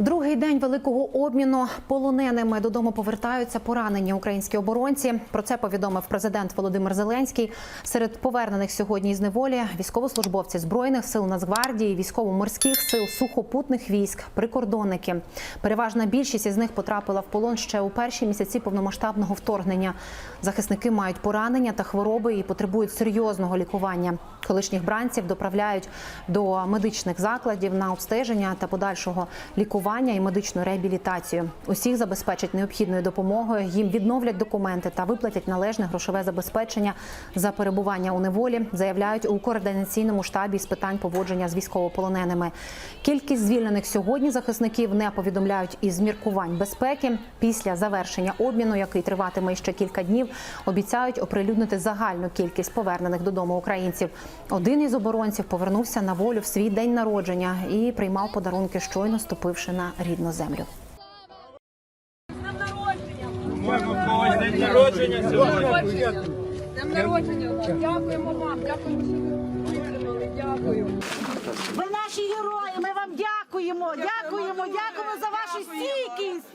Другий день великого обміну полоненими додому повертаються поранені українські оборонці. Про це повідомив президент Володимир Зеленський. Серед повернених сьогодні із неволі військовослужбовці збройних сил Нацгвардії, військово-морських сил, сухопутних військ, прикордонники. Переважна більшість із них потрапила в полон ще у перші місяці повномасштабного вторгнення. Захисники мають поранення та хвороби і потребують серйозного лікування. Колишніх бранців доправляють до медичних закладів на обстеження та подальшого лікування і медичну реабілітацію. Усіх забезпечать необхідною допомогою. Їм відновлять документи та виплатять належне грошове забезпечення за перебування у неволі. Заявляють у координаційному штабі з питань поводження з військовополоненими. Кількість звільнених сьогодні захисників не повідомляють із міркувань безпеки. Після завершення обміну, який триватиме ще кілька днів, обіцяють оприлюднити загальну кількість повернених додому українців. Один із оборонців повернувся на волю в свій день народження і приймав подарунки, щойно ступивши на рідну землю. День народження сьогодні. Днем народження. Дякуємо вам. Дякуємо, що ви витримали. Дякую. Ви наші герої. Ми вам дякуємо. Дякуємо, дякуємо за вашу стійкість.